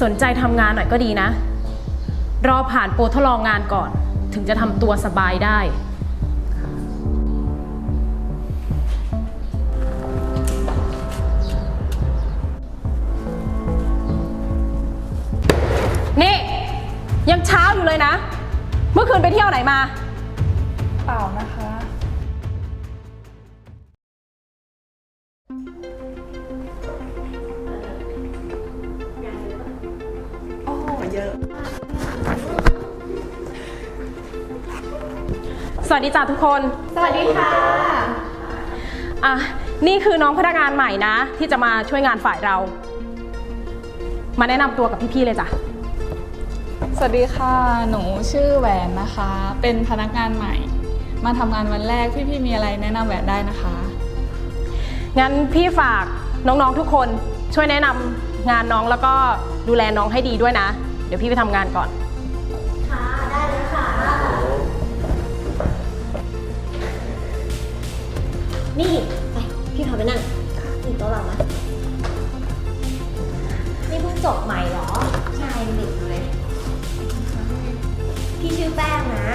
สนใจทำงานหน่อยก็ดีนะ รอผ่านโปรทดลองงานก่อน ถึงจะทำตัวสบายได้ นี่ ยังเช้าอยู่เลยนะ เมื่อคืนไปเที่ยวไหนมา เปล่านะคะ วัสดีจ้าทุกคน สวัสดีค่ะ อะ นี่คือน้องพนักงานใหม่นะ ที่จะมาช่วยงานฝ่ายเรา มาแนะนำตัวกับพี่ๆเลยจ้ะ สวัสดีค่ะ หนูชื่อแหวนนะคะ เป็นพนักงานใหม่ มาทำงานวันแรกพี่ๆมีอะไรแนะนำแหวนได้นะคะ งั้นพี่ฝากน้องๆทุกคนช่วยแนะนำงานน้องแล้วก็ดูแลน้องให้ดีด้วยนะ เดี๋ยวพี่ไปทำงานก่อน นี่ ไป พี่พาไปนั่งนี่โต๊ะเรานะนี่เพิ่งจบใหม่เหรอ ใช่เด็กอยู่เลย พี่ชื่อแป้งนะ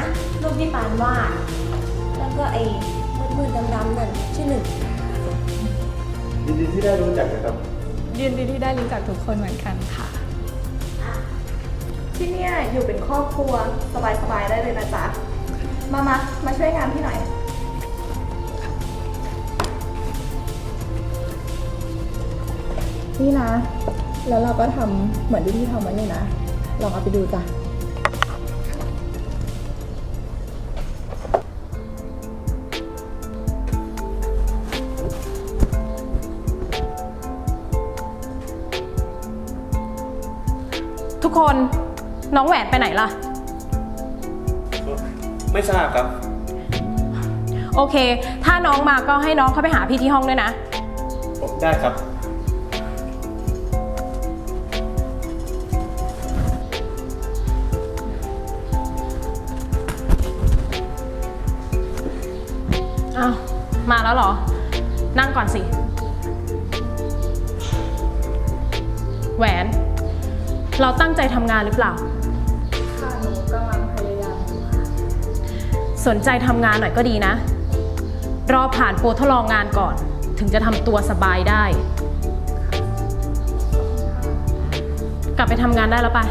รูปที่ปานวาดแล้วก็ไอ้มืดๆดำๆนั่นชื่อหนึ่ง ยินดีที่ได้รู้จักนะครับ ยินดีที่ได้รู้จักทุกคนเหมือนกันค่ะ ที่เนี่ยอยู่เป็นครอบครัวสบายๆได้เลยนะจ๊ะ มามามาช่วยงานพี่หน่อย นี่นะ แล้วเราก็ทำเหมือนที่พี่ทำไว้เลยนะ ลองเอาไปดูจ้ะทุกคนน้องแหวนไปไหนล่ะ ไม่ทราบครับ โอเค ถ้าน้องมาก็ให้น้องเข้าไปหาพี่ที่ห้องด้วยนะ ผมได้ครับ อ้าวมาแล้วเหรอ นั่งก่อนสิ แหวน เราตั้งใจทำงานหรือเปล่า ค่ะหนูกำลังพยายามอยู่ค่ะสนใจทำงานหน่อยก็ดีนะ รอผ่านโปรทดลองงานก่อน ถึงจะทำตัวสบายได้ กลับไปทำงานได้แล้วไปะ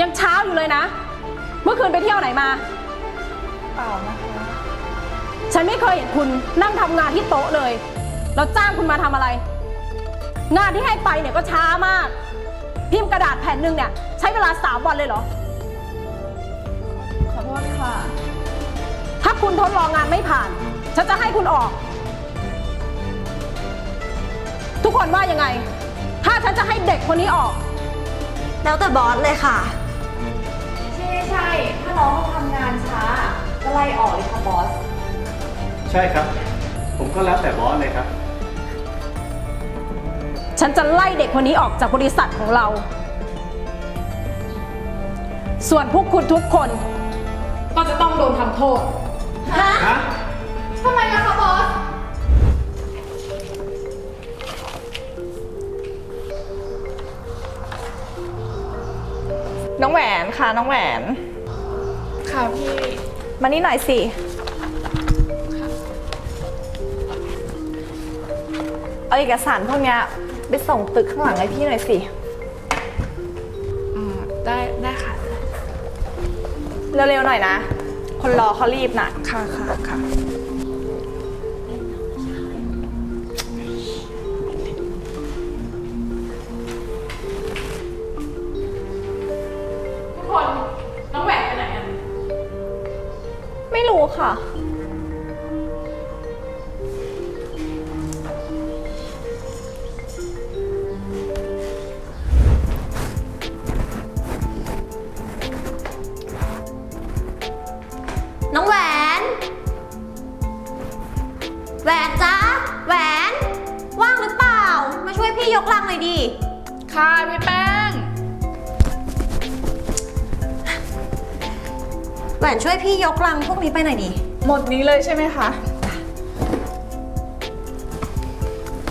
ยังเช้าอยู่เลยนะ เมื่อคืนไปเที่ยวไหนมา เปล่านะคะฉันไม่เคยเห็นคุณนั่งทำงานที่โต๊ะเลย เราจ้างคุณมาทำอะไร งานที่ให้ไปเนี่ยก็ช้ามาก พิมพ์กระดาษแผ่นหนึ่งเนี่ย ใช้เวลา3วันเลยเหรอ ขอโทษค่ะ ถ้าคุณทดลองงานไม่ผ่าน ฉันจะให้คุณออก ทุกคนว่ายังไง ถ้าฉันจะให้เด็กคนนี้ออก แล้วแต่บอสเลยค่ะ ใช่ใช่ ถ้าน้องเขาทำงานช้าก็ไล่ออกเลยค่ะบอส ใช่ครับ ผมก็แล้วแต่บอสเลยครับ ฉันจะไล่เด็กคนนี้ออกจากบริษัทของเรา ส่วนพวกคุณทุกคน ก็จะต้องโดนทำโทษ ฮะท องแหวนค่ะน้องแหวน ค่ะพี่มานี่หน่อยสิ เอาเอกสารพวกเนี้ยไปส่งตึกข้างหลังให้พี่หน่อยสิ อ่าได้ได้ค่ะ เร็วๆหน่อยนะ คนรอเขารีบนะค่ะค่ะค่ะ ค่ะพี่แป้ง แหวนช่วยพี่ยกลังพวกนี้ไปหน่อยดิ หมดนี้เลยใช่ไหมคะ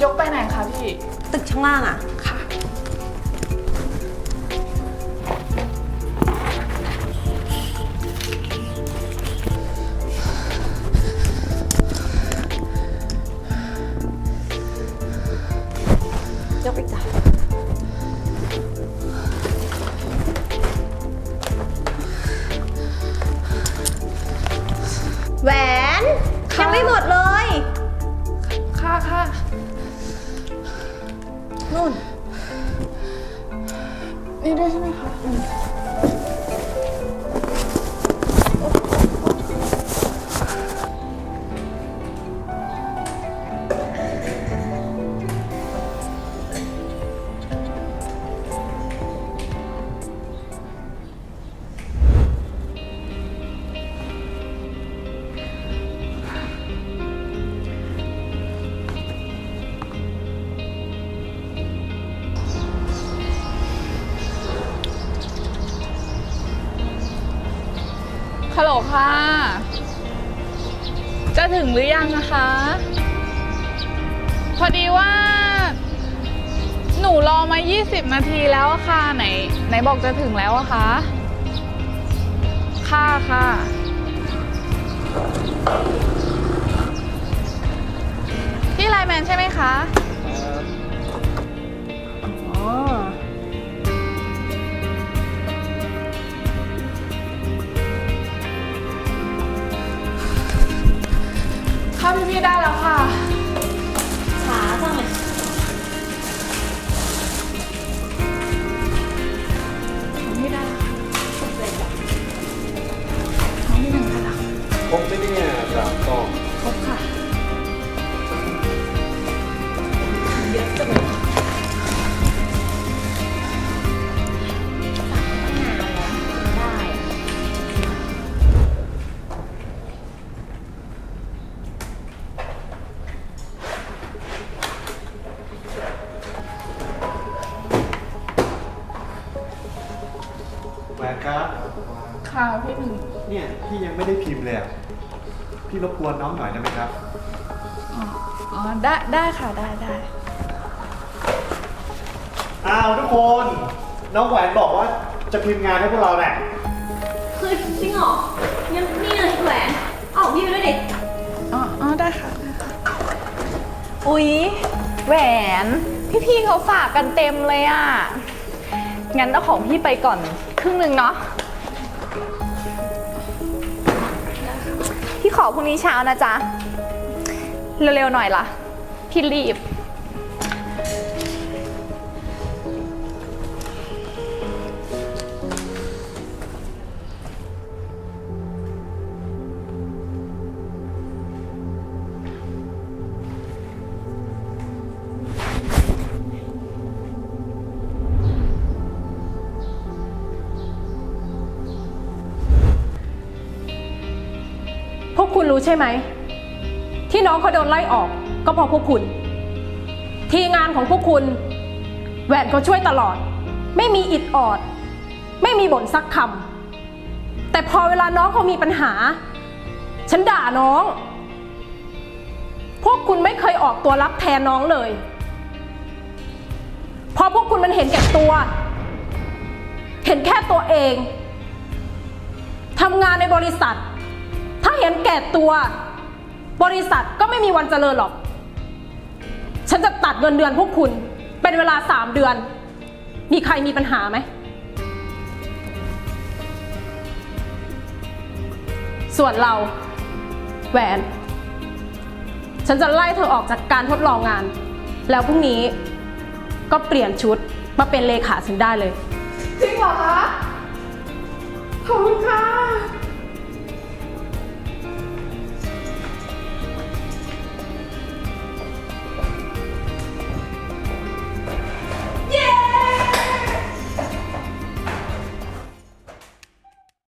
ยกไปไหนคะพี่ ตึกข้างล่างอะ นี่ด้วยใช่ ฮัลโหลค่ะ จะถึงหรือยังนะคะ พอดีว่า หนูรอมา 20 นาทีแล้วอะค่ะไหน ไหนบอกจะถึงแล้วอะคะค่ะค่ะ พี่ไลแมนใช่ไหมคะ เข้าพี่พี่ได้แล้วค่ะ ช้าจังเลยของพี่ได้แล้วค่ะของพี่หนึ่งได้แล้วครบไหมเนี่ยสามกล่อง พิมพ์เลยอะพี่รบกวนน้องหน่อยได้ไหมครับ อ๋ออ๋อได้ได้ค่ะได้ได้อ้าวทุกคน น้องแหวนบอกว่าจะพิมพ์งานให้พวกเราแหละเฮ้ยจริงเหรอยังนี่เลยแหวนเอาของพี่ไปด้วยดิอ๋ออ๋อได้ค่ะได้ค่ะอุ๊ยแหวน พี่ๆเขาฝากกันเต็มเลยอะ่ะ งั้นเอาของพี่ไปก่อนครึ่งหนึ่งเนาะ พี่ขอพรุ่งนี้เช้านะจ๊ะ เร็วๆหน่อยล่ะ พี่รีบ กคุณรู้ใช่ไหม ที่น้องเขาโดนไล่ออก ก็เพราะพวกคุณ ทีงานของพวกคุณ แหวนเขาช่วยตลอด ไม่มีอิดออด ไม่มีบ่นสักคำแต่พอเวลาน้องเขามีปัญหา ฉันด่าน้อง พวกคุณไม่เคยออกตัวรับแทนน้องเลย พอพวกคุณมันเห็นแก่ตัว เห็นแค่ตัวเองทำงานในบริษัท เห็นแก่ตัว บริษัทก็ไม่มีวันเจริญหรอก ฉันจะตัดเงินเดือนพวกคุณ เป็นเวลาสามเดือน มีใครมีปัญหาไหม ส่วนเราแหวน ฉันจะไล่เธอออกจากการทดลองงาน แล้วพรุ่งนี้ก็เปลี่ยนชุดมาเป็นเลขาฉันได้เลย จริงเหรอคะ ขอบคุณค่ะ